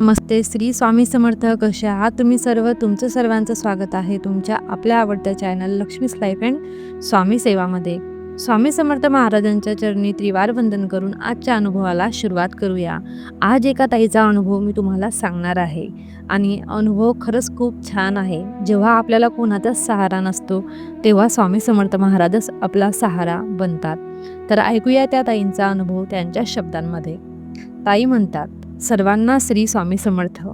नमस्ते. श्री स्वामी समर्थ कसे आहात? तुम्ही सर्व तुमचं सर्वांचं स्वागत आहे तुमच्या आपल्या आवडत्या channel Lakshmi's life and Swami सेवामध्ये. स्वामी समर्थ महाराजांच्या चरणी त्रिवार वंदन करून आजच्या अनुभवाला सुरुवात करूया. आज एका ताईचा अनुभव मी तुम्हाला सांगणार आहे. आणि अनुभव खरंच खूप छान आहे. जेव्हा आपल्याला कोणाचाच सहारा नसतो तेव्हा स्वामी समर्थ महाराजच आपला सहारा बनतात. तर ऐकूया त्या ताईंचा अनुभव त्यांच्या शब्दांमध्ये. ताई म्हणतात सर्वांना श्री स्वामी समर्थ.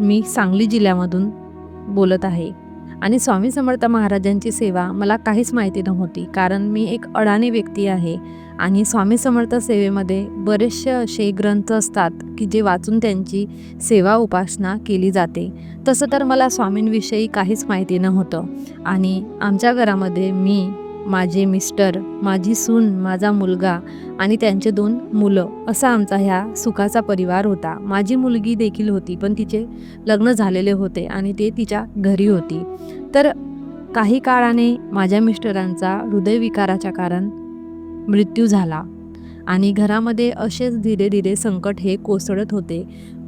मी सांगली जिल्ह्यामधून बोलत आहे. आणि स्वामी समर्थ महाराजांची सेवा मला काहीच माहिती नव्हती कारण मी एक अडाणी व्यक्ती आहे. आणि स्वामी समर्थ सेवेमध्ये बरेचसे असे ग्रंथ असतात की जे वाचून त्यांची सेवा उपासना केली जाते. तसं तर मला स्वामींविषयी काहीच माहिती नव्हतं. आणि आमच्या घरामध्ये मी माझे मिस्टर माझी सून माझा मुलगा आणि त्यांचे दोन मुलं असा आमचा ह्या सुखाचा परिवार होता. माझी मुलगी देखील होती पण तिचे लग्न झालेले होते आणि ते तिच्या घरी होती. तर काही काळाने माझ्या मिस्टरांचा हृदयविकाराच्या कारण मृत्यू झाला आणि घरामध्ये असेच धीरे धीरे संकट हे कोसळत होते.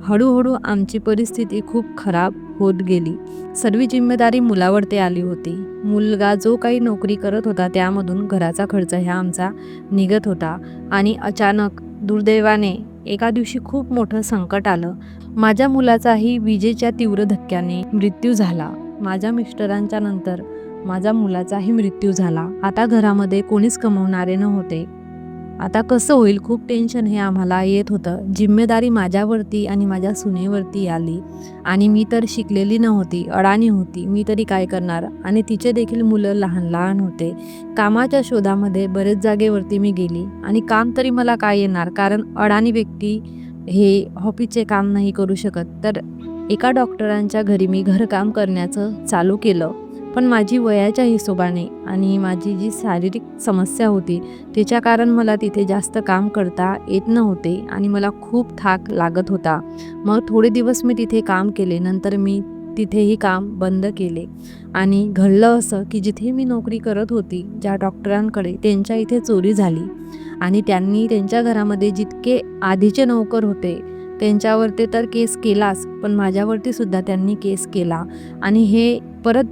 हळूहळू आमची परिस्थिती खूप खराब होत गेली. सर्व जिम्मेदारी मुलावरती आली होती. मुलगा जो काही नोकरी करत होता त्यामधून घराचा खर्च ह्या आमचा निघत होता आणि अचानक दुर्दैवाने एका दिवशी खूप मोठं संकट आलं. माझ्या मुलाचाही विजेच्या तीव्र धक्क्याने मृत्यू झाला. माझ्या मिस्टरांच्या नंतर माझ्या मुलाचाही मृत्यू झाला. आता घरामध्ये कोणीच कमवणारे नव्हते. आता कसं होईल खूप टेन्शन हे आम्हाला येत होतं. जिम्मेदारी माझ्यावरती आणि माझ्या सुनेवरती आली. आणि मी तर शिकलेली नव्हती अडाणी होती. मी तरी काय करणार? आणि तिचे देखील मुलं लहान लहान होते. कामाच्या शोधामध्ये बरेच जागेवरती मी गेली. आणि काम तरी मला काय येणार? कारण अडाणी व्यक्ती हे हॉबीचे काम नाही करू शकत. तर एका डॉक्टरांच्या घरी मी घरकाम करण्याचं चालू केलं. पण माझी वयाच्या हिशोबाने आणि माझी जी शारीरिक समस्या होती त्याच्या कारण मला तिथे जास्त काम करता येत नव्हते आणि मला खूप थाक लागत होता. मग थोडे दिवस मी तिथे काम केले नंतर मी तिथेही काम बंद केले. आणि घडलं असं की जिथे मी नोकरी करत होती ज्या डॉक्टरांकडे त्यांच्या इथे चोरी झाली आणि त्यांनी त्यांच्या घरामध्ये जितके आधीचे नोकर होते त्यांच्यावरती तर केस केलाच पण माझ्यावरती सुद्धा त्यांनी केस केला. आणि हे परत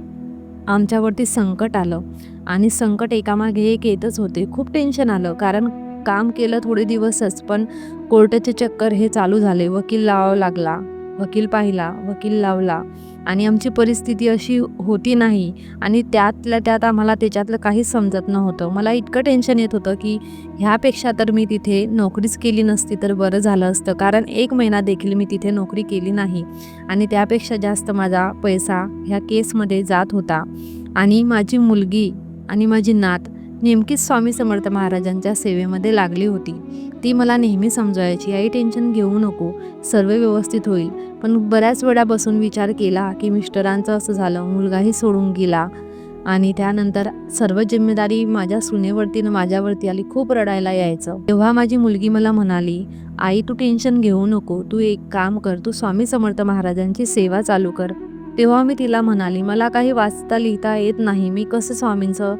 आमच्यावरती संकट आलं. आणि संकट एकामागे एक येतच होते. खूप टेन्शन आलं. कारण काम केलं थोडे दिवसच पण कोर्टाचे चक्कर हे चालू झाले. वकील लावावा लागला. वकील पाहिला. वकील लावला. आणि आमची परिस्थिती अशी होती नाही आणि त्यातल्या त्यात आम्हाला त्याच्यातलं काहीच समजत नव्हतं. मला इतकं टेन्शन येत होतं की ह्यापेक्षा तर मी तिथे नोकरीच केली नसती तर बरं झालं असतं. कारण एक महिना देखील मी तिथे नोकरी केली नाही आणि त्यापेक्षा जास्त माझा पैसा ह्या केसमध्ये जात होता. आणि माझी मुलगी आणि माझी नात नेमकीच स्वामी समर्थ महाराजांच्या सेवेमध्ये लागली होती. ती मला नेहमी समजवायची आई टेन्शन घेऊ नको. सर्व व्यवस्थित होईल. पण बऱ्याच वेळा बसून विचार केला की मिस्टरांचं असं झालं मुलगाही सोडून गेला. आणि त्यानंतर सर्व जिम्मेदारी माझ्या सुनेवरती न माझ्यावरती आली खूप रडायला यायचं. तेव्हा माझी मुलगी मला म्हणाली आई तू टेन्शन घेऊ नको तू एक काम कर तू स्वामी समर्थ महाराजांची सेवा चालू कर. तेव्हा मी तिला म्हणाली मला काही वाचता लिहिता येत नाही मी कसं स्वामींचं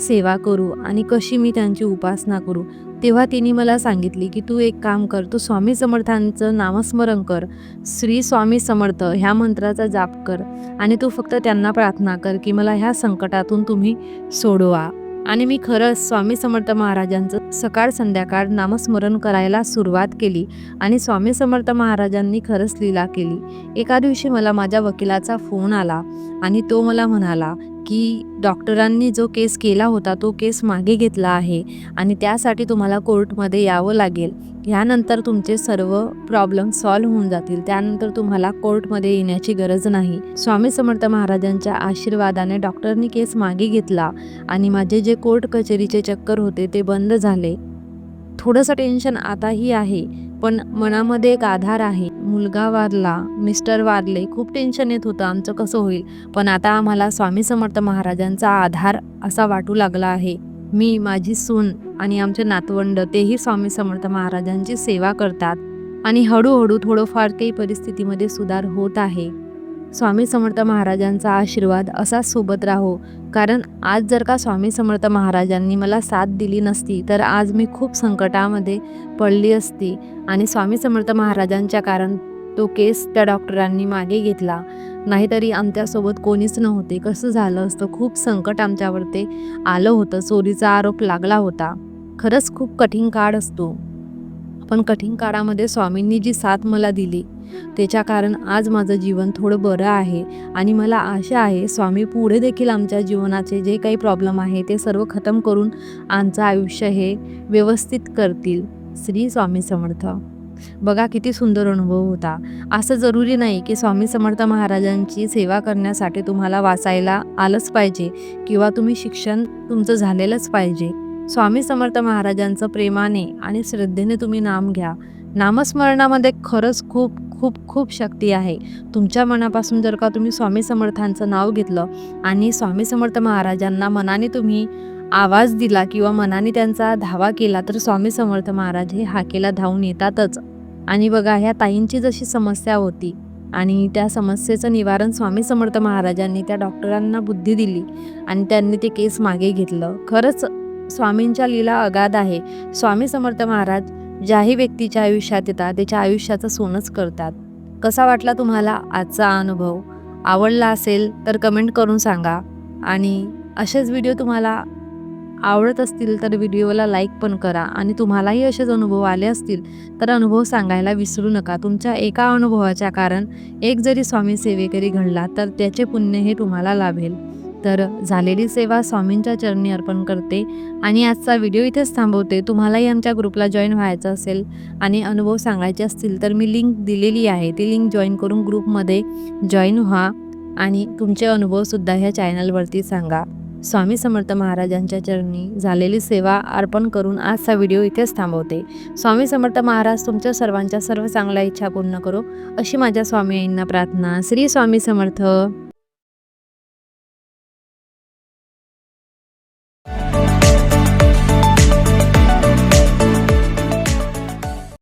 सेवा करू आणि कशी मी त्यांची उपासना करू तेव्हा तिने मला सांगितली की तू एक काम कर तू स्वामी समर्थांचं नामस्मरण कर श्री स्वामी समर्थ ह्या मंत्राचा जाप कर आणि तू फक्त त्यांना प्रार्थना कर की मला ह्या संकटातून तुम्ही सोडवा. आणि मी खरंच स्वामी समर्थ महाराजांचं सकाळ संध्याकाळ नामस्मरण करायला सुरुवात केली आणि स्वामी समर्थ महाराजांनी खरंच लीला केली. एका दिवशी मला माझ्या वकिलाचा फोन आला आणि तो मला म्हणाला की डॉक्टरांनी जो केस केला होता तो केस मागे घेतला आहे आणि त्यासाठी तुम्हाला कोर्टमध्ये यावं लागेल. ह्यानंतर तुमचे सर्व प्रॉब्लेम सॉल्व्ह होऊन जातील. त्यानंतर तुम्हाला कोर्टमध्ये येण्याची गरज नाही. स्वामी समर्थ महाराजांच्या आशीर्वादाने डॉक्टरनी केस मागे घेतला आणि माझे जे कोर्ट कचेरीचे चक्कर होते ते बंद झाले. थोडंसं टेन्शन आताही आहे. पण मनामध्ये एक आधार आहे. मुलगा वारला मिस्टर वारले खूप टेन्शन येत होतं. आमचं कसं होईल? पण आता आम्हाला स्वामी समर्थ महाराजांचा आधार असा वाटू लागला आहे. मी माझी सून आणि आमचे नातवंड तेही स्वामी समर्थ महाराजांची सेवा करतात. आणि हळूहळू थोडंफार काही परिस्थितीमध्ये सुधार होत आहे. स्वामी समर्थ महाराजांचा आशीर्वाद असाच सोबत राहो. कारण आज जर का स्वामी समर्थ महाराजांनी मला साथ दिली नसती तर आज मी खूप संकटामध्ये पडली असती. आणि स्वामी समर्थ महाराजांच्या कारण तो केस त्या डॉक्टरांनी मागे घेतला. नाहीतरी आमच्यासोबत कोणीच नव्हते. कसं झालं असतं? खूप संकट आमच्यावरती आलं होतं. चोरीचा आरोप लागला होता. खरंच खूप कठीण काळ असतो. पण कठीण काळामध्ये स्वामींनी जी साथ मला दिली त्याच्या कारण आज माझं जीवन थोडं बरं आहे आणि मला आशा आहे स्वामी पुढे देखील आमच्या जीवनाचे जे काही प्रॉब्लेम आहे ते सर्व खतम करून आमचं आयुष्य हे व्यवस्थित करतील. श्री स्वामी समर्थ. बघा किती सुंदर अनुभव होता. असं जरुरी नाही की स्वामी समर्थ महाराजांची सेवा करण्यासाठी तुम्हाला वाचायला आलंच पाहिजे किंवा तुम्ही शिक्षण तुमचं झालेलंच पाहिजे. स्वामी समर्थ महाराजांचं प्रेमाने आणि श्रद्धेने तुम्ही नाम घ्या. नामस्मरणामध्ये खरंच खूप खूप खूप शक्ती आहे. तुमच्या मनापासून जर का तुम्ही स्वामी समर्थांचं नाव घेतलं आणि स्वामी समर्थ महाराजांना मनाने तुम्ही आवाज दिला किंवा मनाने त्यांचा धावा केला तर स्वामी समर्थ महाराज हे हाकेला धावून येतातच. आणि बघा ह्या ताईंची जशी समस्या होती आणि त्या समस्येचं निवारण स्वामी समर्थ महाराजांनी त्या डॉक्टरांना बुद्धी दिली आणि त्यांनी ते केस मागे घेतलं. खरंच स्वामींच्या लीला अगाध आहे. स्वामी समर्थ महाराज ज्याही व्यक्तीच्या आयुष्यात येतात त्याच्या आयुष्याचं सोनंच करतात. कसा वाटला तुम्हाला आजचा अनुभव? आवडला असेल तर कमेंट करून सांगा. आणि असेच व्हिडिओ तुम्हाला आवडत असतील तर व्हिडिओला लाईक पण करा. आणि तुम्हालाही असेच अनुभव आले असतील तर अनुभव सांगायला विसरू नका. तुमच्या एका अनुभवाच्या कारण एक जरी स्वामी सेवेकरी घडला तर त्याचे पुण्य हे तुम्हाला लाभेल. तर झालेली सेवा स्वामींच्या चरणी अर्पण करते. आणि आजचा व्हिडिओ इथेच थांबवते. तुम्हालाही आमच्या ग्रुपला जॉईन व्हायचं असेल आणि अनुभव सांगायचे असतील तर मी लिंक दिलेली आहे. ती लिंक जॉईन करून ग्रुपमध्ये जॉईन व्हा आणि तुमचे अनुभवसुद्धा ह्या चॅनलवरती सांगा. स्वामी समर्थ महाराजांच्या चरणी झालेली सेवा अर्पण करून आजचा व्हिडिओ इथेच थांबवते. स्वामी समर्थ महाराज तुमच्या सर्वांच्या सर्व चांगल्या इच्छा पूर्ण करो. अशी माझ्या स्वामी आईंना प्रार्थना. श्री स्वामी समर्थ.